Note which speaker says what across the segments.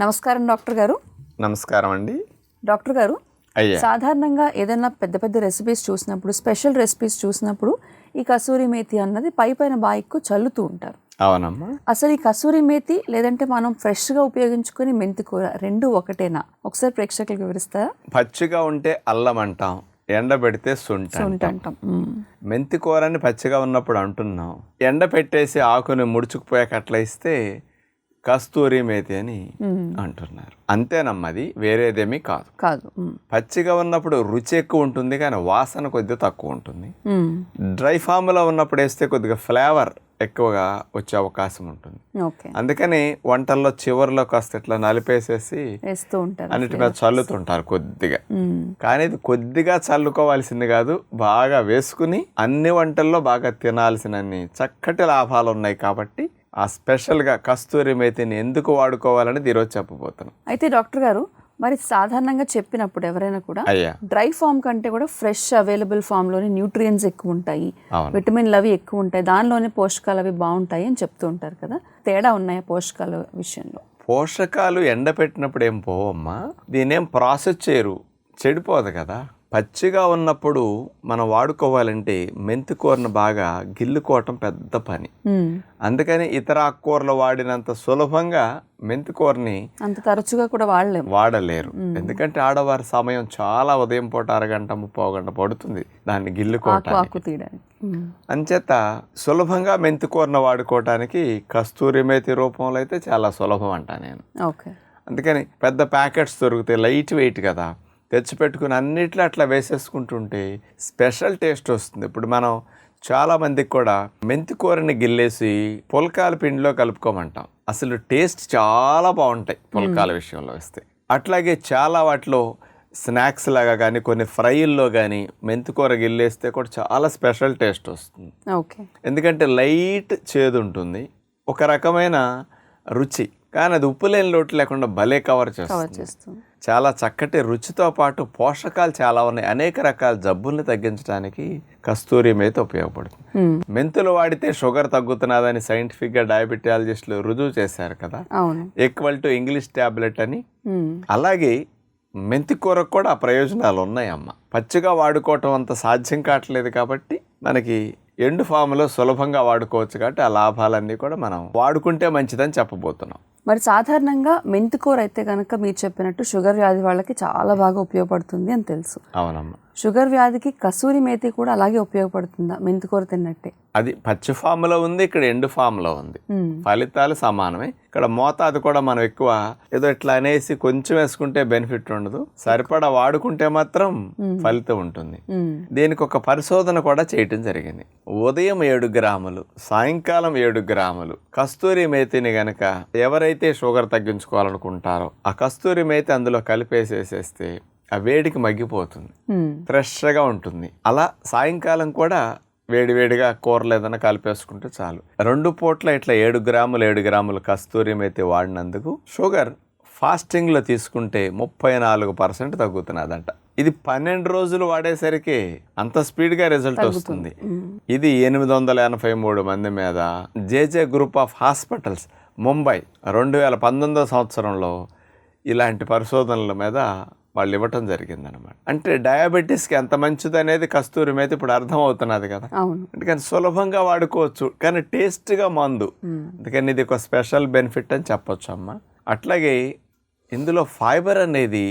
Speaker 1: నమస్కారం డాక్టర్ గారు.
Speaker 2: నమస్కారం అండి.
Speaker 1: డాక్టర్ గారు
Speaker 2: అయ్యా.
Speaker 1: సాధారణంగా ఏదైనా పెద్ద పెద్ద రెసిపీస్ చూసినప్పుడు స్పెషల్ రెసిపీస్ చూసినప్పుడు ఈ కసూరి మేతి అన్నది పై పైన ఎక్కువ చల్లుతూ ఉంటారు.
Speaker 2: అవునమ్మా.
Speaker 1: అసలు ఈ కసూరి మేతి లేదంటే మనం ఫ్రెష్గా ఉపయోగించుకుని మెంతి కూర రెండు ఒకటేనా? ఒకసారి ప్రేక్షకులకు వివరిస్తారా?
Speaker 2: పచ్చిగా ఉంటే అల్లం అంటాం ఎండబెడితే శుంఠ
Speaker 1: ఉంట
Speaker 2: అంటాం. మెంతి కూరని పచ్చిగా ఉన్నప్పుడు అంటున్నాం. ఎండ పెట్టేసి ఆకుని ముడుచుకుపోయాక అట్లా ఇస్తే కస్తూరి మేతి అని. అంటున్నారు అంతేనమ్మది వేరేదేమీ కాదు
Speaker 1: కాదు.
Speaker 2: పచ్చిగా ఉన్నప్పుడు రుచి ఎక్కువ ఉంటుంది కానీ వాసన కొద్దిగా తక్కువ ఉంటుంది. డ్రై ఫామ్లో ఉన్నప్పుడు వేస్తే కొద్దిగా ఫ్లేవర్ ఎక్కువగా వచ్చే అవకాశం ఉంటుంది అందుకని వంటల్లో చివరిలో కాస్త ఇట్లా నలిపేసేసి అన్నిటి మీద చల్లుతుంటారు కొద్దిగా. కానీ ఇది కొద్దిగా చల్లుకోవాల్సింది కాదు బాగా వేసుకుని అన్ని వంటల్లో బాగా తినాల్సినన్ని చక్కటి లాభాలు ఉన్నాయి కాబట్టి ఆ స్పెషల్గా కస్తూరి మేతిని ఎందుకు వాడుకోవాలని ఈరోజు చెప్పబోతున్నాం.
Speaker 1: అయితే డాక్టర్ గారు మరి సాధారణంగా చెప్పినప్పుడు ఎవరైనా కూడా డ్రై ఫామ్ కంటే కూడా ఫ్రెష్ అవైలబుల్ ఫామ్లోనే న్యూట్రియన్స్ ఎక్కువ ఉంటాయి విటమిన్లు అవి ఎక్కువ ఉంటాయి దానిలోనే పోషకాలు అవి బాగుంటాయి అని చెప్తూ ఉంటారు కదా. తేడా ఉన్నాయా పోషకాల విషయంలో?
Speaker 2: పోషకాలు ఎండబెట్టినప్పుడు ఏం పోవమ్మా? దీనేం ప్రాసెస్ చేయరు చెడిపోదు కదా. పచ్చిగా ఉన్నప్పుడు మనం వాడుకోవాలంటే మెంతి కూరను బాగా గిల్లుకోవటం పెద్ద పని. అందుకని ఇతర ఆకుకూరలు వాడినంత సులభంగా మెంతి కూరని
Speaker 1: అంత తరచుగా కూడా వాడలేము.
Speaker 2: వాడలేరు. ఎందుకంటే ఆడవారి సమయం చాలా ఉదయం పూట అరగంట ముప్పో గంట పడుతుంది దాన్ని గిల్లుకోవటానికి. అంచేత సులభంగా మెంతి కూరను వాడుకోవటానికి కస్తూరి మేతి రూపంలో అయితే చాలా సులభం అంట నేను. అందుకని పెద్ద ప్యాకెట్స్ దొరుకుతాయి లైట్ వెయిట్ కదా. తెచ్చిపెట్టుకుని అన్నిట్లో అట్లా వేసేసుకుంటుంటే స్పెషల్ టేస్ట్ వస్తుంది. ఇప్పుడు మనం చాలా మందికి కూడా మెంతి కూరని గిల్లేసి పుల్కాల పిండిలో కలుపుకోమంటాం. అసలు టేస్ట్ చాలా బాగుంటాయి పుల్కాల విషయంలో వస్తే. అట్లాగే చాలా వాటిలో స్నాక్స్ లాగా కానీ కొన్ని ఫ్రైల్లో కానీ మెంతి కూర గిల్లేస్తే కూడా చాలా స్పెషల్ టేస్ట్ వస్తుంది.
Speaker 1: ఓకే.
Speaker 2: ఎందుకంటే లైట్ చేదు ఉంటుంది. ఒక రకమైన రుచి. కానీ అది ఉప్పు లేని లోటు లేకుండా భలే కవర్ చేస్తుంది. చాలా చక్కటి రుచితో పాటు పోషకాలు చాలా ఉన్నాయి. అనేక రకాల జబ్బుల్ని తగ్గించడానికి కస్తూరి మేత ఉపయోగపడుతుంది. మెంతులు వాడితే షుగర్ తగ్గుతున్నదని సైంటిఫిక్గా డయాబెటాలజిస్టులు రుజువు చేశారు కదా. ఈక్వల్ టు ఇంగ్లీష్ ట్యాబ్లెట్ అని. అలాగే మెంతి కూరకు కూడా ప్రయోజనాలు ఉన్నాయమ్మ. పచ్చిగా వాడుకోవటం అంత సాధ్యం కావట్లేదు కాబట్టి మనకి ఎండు ఫామ్లో సులభంగా వాడుకోవచ్చు కాబట్టి ఆ లాభాలన్నీ కూడా మనం వాడుకుంటే మంచిదని చెప్పబోతున్నాం.
Speaker 1: మరి సాధారణంగా మెంతికూర అయితే కనుక మీరు చెప్పినట్టు షుగర్ వ్యాధి వాళ్ళకి చాలా బాగా ఉపయోగపడుతుంది అని తెలుసు.
Speaker 2: అవునమ్మ.
Speaker 1: షుగర్ వ్యాధికి కసూరి మేతి కూడా అలాగే ఉపయోగపడుతుందా? మెంతికూర తిన్నట్టే.
Speaker 2: అది పచ్చి ఫామ్లో ఉంది ఇక్కడ ఎండు ఫామ్లో ఉంది. ఫలితాలు సమానమే. ఇక్కడ మోతాదు కూడా మనం ఎక్కువ ఏదో ఇట్లా అనేసి కొంచెం వేసుకుంటే బెనిఫిట్ ఉండదు. సరిపడా వాడుకుంటే మాత్రం ఫలితం ఉంటుంది. దీనికి ఒక పరిశోధన కూడా చేయటం జరిగింది. ఉదయం ఏడు గ్రాములు సాయంకాలం ఏడు గ్రాములు. కస్తూరి మేతిని గనక ఎవరైతే షుగర్ తగ్గించుకోవాలనుకుంటారో ఆ కస్తూరి మేతి అందులో కలిపేసేసేస్తే ఆ వేడికి మగ్గిపోతుంది. ఫ్రెష్గా ఉంటుంది. అలా సాయంకాలం కూడా వేడివేడిగా కూరలు ఏదైనా కలిపేసుకుంటే చాలు. రెండు పూట్ల ఇట్లా ఏడు గ్రాములు ఏడు గ్రాములు కస్తూరి మేతి వాడినందుకు షుగర్ ఫాస్టింగ్లో తీసుకుంటే ముప్పై నాలుగు పర్సెంట్ తగ్గుతున్నదంట ఇది పన్నెండు రోజులు వాడేసరికి అంత స్పీడ్గా రిజల్ట్ వస్తుంది. ఇది ఎనిమిది వందల ఎనభై మూడు మంది మీద JJ group of hospitals Mumbai రెండు వేల పంతొమ్మిదో సంవత్సరంలో ఇలాంటి పరిశోధనల మీద వాళ్ళు ఇవ్వటం జరిగిందనమాట అంటే డయాబెటీస్కి ఎంత మంచిది అనేది కస్తూరి మీద ఇప్పుడు అర్థం అవుతున్నది కదా అందుకని సులభంగా వాడుకోవచ్చు కానీ టేస్ట్గా మందు. అందుకని ఇది ఒక స్పెషల్ బెనిఫిట్ అని చెప్పొచ్చు అమ్మ అట్లాగే ఇందులో ఫైబర్ అనేది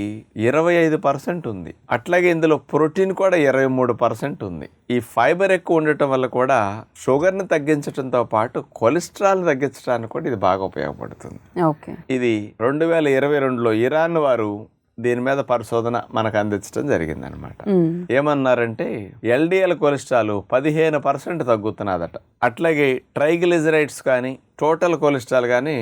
Speaker 2: ఇరవై ఐదు పర్సెంట్ ఉంది. అట్లాగే ఇందులో ప్రోటీన్ కూడా ఇరవై మూడు పర్సెంట్ ఉంది. ఈ ఫైబర్ ఎక్కువ ఉండటం వల్ల కూడా షుగర్ని తగ్గించడంతో పాటు కొలెస్ట్రాల్ని తగ్గించడానికి కూడా ఇది బాగా ఉపయోగపడుతుంది.
Speaker 1: ఓకే.
Speaker 2: ఇది రెండు వేల ఇరవై రెండులో ఇరాన్ వారు దీని మీద పరిశోధన మనకు అందించడం జరిగిందనమాట. ఏమన్నారంటే ఎల్డిఎల్ కొలెస్ట్రాల్ పదిహేను పర్సెంట్ తగ్గుతున్నదట. అట్లాగే ట్రైగ్లిజరైడ్స్ కానీ టోటల్ కొలెస్ట్రాల్ కానీ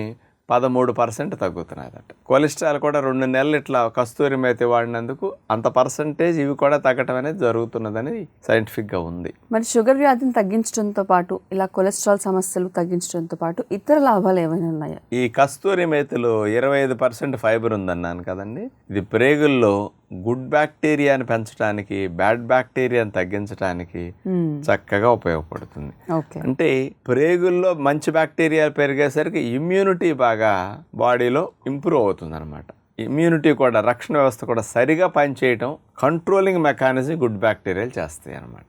Speaker 2: పదమూడు పర్సెంట్ తగ్గుతున్నదట కొలెస్ట్రాల్ కూడా రెండు నెలలు ఇట్లా కస్తూరి మేతి వాడినందుకు అంత పర్సంటేజ్ ఇవి కూడా తగ్గటం అనేది జరుగుతున్నదని సైంటిఫిక్గా ఉంది.
Speaker 1: మరి షుగర్ వ్యాధిని తగ్గించడంతో పాటు ఇలా కొలెస్ట్రాల్ సమస్యలు తగ్గించడంతో పాటు ఇతర లాభాలు ఏమైనా ఉన్నాయా?
Speaker 2: ఈ కస్తూరి మేతిలో ఇరవై ఐదు పర్సెంట్ ఫైబర్ ఉందన్నాను కదండి. ఇది ప్రేగుల్లో గుడ్ బ్యాక్టీరియాని పెంచడానికి బ్యాడ్ బ్యాక్టీరియాని తగ్గించడానికి
Speaker 1: మ్మ్.
Speaker 2: చక్కగా ఉపయోగపడుతుంది. అంటే ప్రేగుల్లో మంచి బ్యాక్టీరియా పెరిగేసరికి ఇమ్యూనిటీ బాగా బాడీలో ఇంప్రూవ్ అవుతుంది అనమాట ఇమ్యూనిటీ కూడా రక్షణ వ్యవస్థ కూడా సరిగా పనిచేయటం కంట్రోలింగ్ మెకానిజం గుడ్ బ్యాక్టీరియాలు చేస్తాయి అనమాట.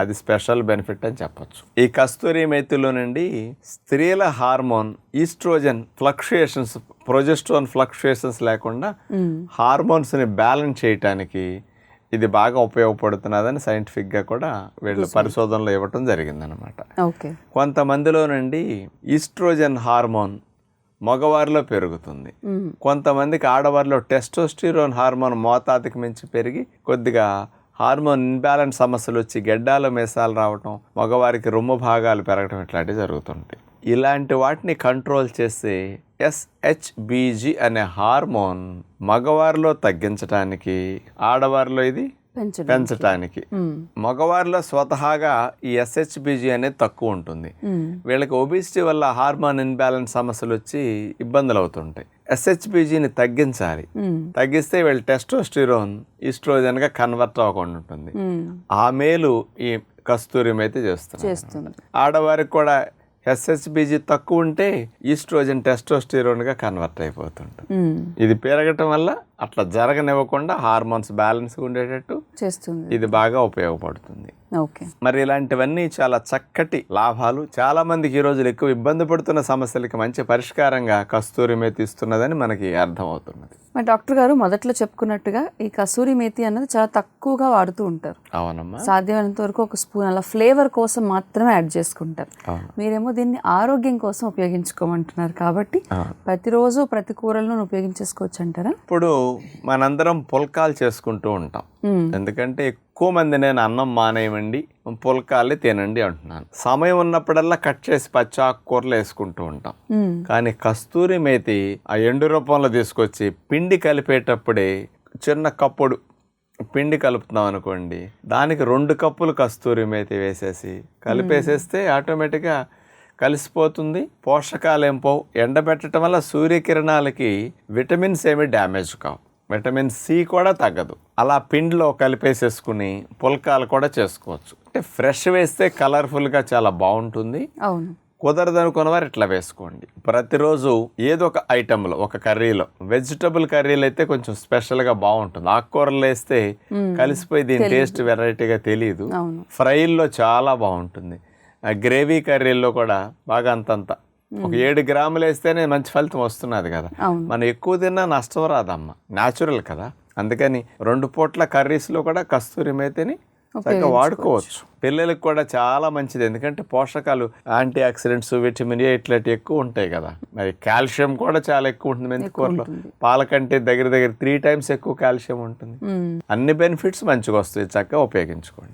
Speaker 2: అది స్పెషల్ బెనిఫిట్ అని చెప్పొచ్చు. ఈ కస్తూరి మేతిలో నుండి స్త్రీల hormone estrogen fluctuations progesterone fluctuations లేకుండా. హార్మోన్స్ని బ్యాలెన్స్ చేయటానికి ఇది బాగా ఉపయోగపడుతున్నదని సైంటిఫిక్గా కూడా వీళ్ళు పరిశోధనలో ఇవ్వటం జరిగిందనమాట
Speaker 1: ఓకే.
Speaker 2: కొంతమందిలో నుండి ఈస్ట్రోజన్ హార్మోన్ మగవారిలో పెరుగుతుంది. కొంతమందికి ఆడవారిలో టెస్టోస్టిరోన్ హార్మోన్ మోతాదుకి మించి పెరిగి కొద్దిగా హార్మోన్ ఇన్బ్యాలెన్స్ సమస్యలు వచ్చి గెడ్డాలు మేసాలు రావటం మగవారికి రొమ్ము భాగాలు పెరగటం ఇట్లాంటివి జరుగుతుంటాయి ఇలాంటి వాటిని కంట్రోల్ చేసే ఎస్హెచ్బిజి అనే హార్మోన్ మగవారిలో తగ్గించడానికి ఆడవారిలో ఇది
Speaker 1: పెంచడం
Speaker 2: పెంచటానికి
Speaker 1: మ్మ్.
Speaker 2: మగవారిలో స్వతహాగా ఈ ఎస్హెచ్బిజి అనేది తక్కువ ఉంటుంది. వీళ్ళకి ఒబిసిటీ వల్ల హార్మోన్ ఇన్బ్యాలెన్స్ సమస్యలు వచ్చి ఇబ్బందులు అవుతుంటాయి ఎస్హెచ్బిజిని తగ్గించాలి. తగ్గిస్తే వీళ్ళు టెస్టోస్టిరోన్ ఈస్ట్రోజన్గా కన్వర్ట్ అవ్వకుండా ఉంటుంది. ఆ మేలు ఈ కస్తూరి అయితే చేస్తుంది ఆడవారికి కూడా ఎస్హెచ్బిజి తక్కువ ఉంటే ఈస్ట్రోజన్ టెస్టోస్టిరోన్గా కన్వర్ట్ అయిపోతుంటుంది. ఇది పెరగటం వల్ల అట్లా జరగనివ్వకుండా హార్మోన్స్ బ్యాలెన్స్గా ఉండేటట్టు
Speaker 1: చేస్తుంది.
Speaker 2: ఇది బాగా ఉపయోగపడుతుంది.
Speaker 1: ఓకే.
Speaker 2: మరి ఇలాంటివన్నీ చాలా చక్కటి లాభాలు చాలా మందికి ఈ రోజులు ఎక్కువ ఇబ్బంది పడుతున్న సమస్యలకి మంచి పరిష్కారంగా కస్తూరి మేతి ఇస్తున్నదని మనకి అర్థమవుతున్నది.
Speaker 1: మరి డాక్టర్ గారు మొదట్లో చెప్పుకున్నట్టుగా ఈ కసూరి మేతి అన్నది చాలా తక్కువగా వాడుతూ ఉంటారు.
Speaker 2: అవునమ్మా.
Speaker 1: సాధ్యమైనంత వరకు ఒక స్పూన్ అలా ఫ్లేవర్ కోసం మాత్రమే యాడ్ చేసుకుంటారు. మీరేమో దీన్ని ఆరోగ్యం కోసం ఉపయోగించుకోమంటున్నారు కాబట్టి. ప్రతిరోజు ప్రతి కూరలను ఉపయోగించేసుకోవచ్చు అంటారా?
Speaker 2: ఇప్పుడు మనందరం పుల్కాలు చేసుకుంటూ ఉంటాం. ఎందుకంటే ఎక్కువ మంది నేను అన్నం మానేయమండి పుల్కాలే తినండి అంటున్నాను సమయం ఉన్నప్పుడల్లా కట్ చేసి పచ్చి ఆకుకూరలు వేసుకుంటూ ఉంటాం. కానీ కస్తూరి మేతి ఆ ఎండు రూపంలో తీసుకొచ్చి పిండి కలిపేటప్పుడే చిన్న కప్పుడు పిండి కలుపుతున్నాం అనుకోండి దానికి రెండు కప్పులు కస్తూరి మేతి వేసేసి కలిపేసేస్తే ఆటోమేటిక్గా కలిసిపోతుంది. పోషకాలు ఏం పోవు ఎండబెట్టడం వల్ల సూర్యకిరణాలకి విటమిన్స్ ఏమి డ్యామేజ్ కావు. విటమిన్ సి కూడా తగ్గదు. అలా పిండిలో కలిపేసేసుకుని పుల్కాలు కూడా చేసుకోవచ్చు. అంటే ఫ్రెష్ వేస్తే కలర్ఫుల్గా చాలా బాగుంటుంది.
Speaker 1: అవును.
Speaker 2: కుదరదు అనుకున్న వారు ఇట్లా వేసుకోండి. ప్రతిరోజు ఏదో ఒక ఐటెంలో ఒక కర్రీలో వెజిటబుల్ కర్రీలు అయితే కొంచెం స్పెషల్గా బాగుంటుంది. ఆకుకూరలు వేస్తే కలిసిపోయి దీని టేస్ట్ వెరైటీగా తెలియదు ఫ్రైల్లో చాలా బాగుంటుంది. గ్రేవీ కర్రీల్లో కూడా బాగా అంతంత. ఒక ఏడు గ్రాములు వేస్తేనే మంచి ఫలితం వస్తున్నది కదా. మనం ఎక్కువ తిన్నా నష్టం రాదమ్మా. న్యాచురల్ కదా. అందుకని రెండు పూట్ల కర్రీస్లో కూడా కస్తూరి మేతిని చక్కగా వాడుకోవచ్చు. పిల్లలకు కూడా చాలా మంచిది. ఎందుకంటే పోషకాలు యాంటీ ఆక్సిడెంట్స్ విటమిన్ ఏ ఇట్లాంటివి ఎక్కువ ఉంటాయి కదా. మరి కాల్షియం కూడా చాలా ఎక్కువ ఉంటుంది మెంతి కూరలో. పాల కంటే దగ్గర దగ్గర త్రీ టైమ్స్ ఎక్కువ కాల్షియం ఉంటుంది. అన్ని బెనిఫిట్స్ మంచిగా వస్తాయి. చక్కగా ఉపయోగించుకోండి.